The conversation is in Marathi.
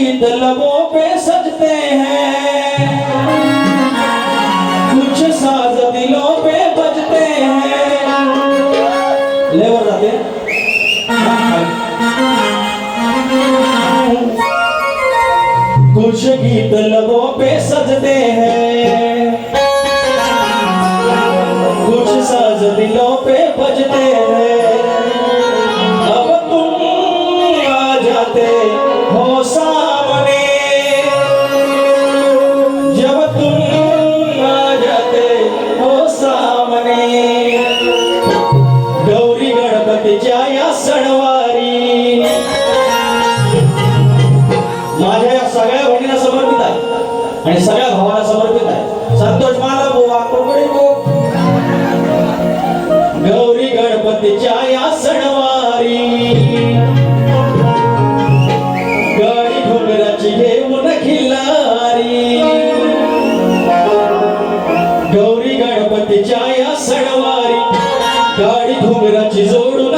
गीत लबों पे सजते हैं। कुछ साज दिलों पे बजते हैं। जाते कुछ गीत लबों पे सजते हैं। कुछ साज दिलों पे बजते हैं। सणवारी. माझ्या या सगळ्या बहिणीला समर्पित आहे. आणि सगळ्या भावाला समर्पित आहे. संतोष माला बुवा कोकणी गौरी गणपतीच्या या सणवारी. गाडी घोगराची घेऊन खिल्लारी. गौरी गणपतीच्या या सणवारी. गाडी घोगराची जोडून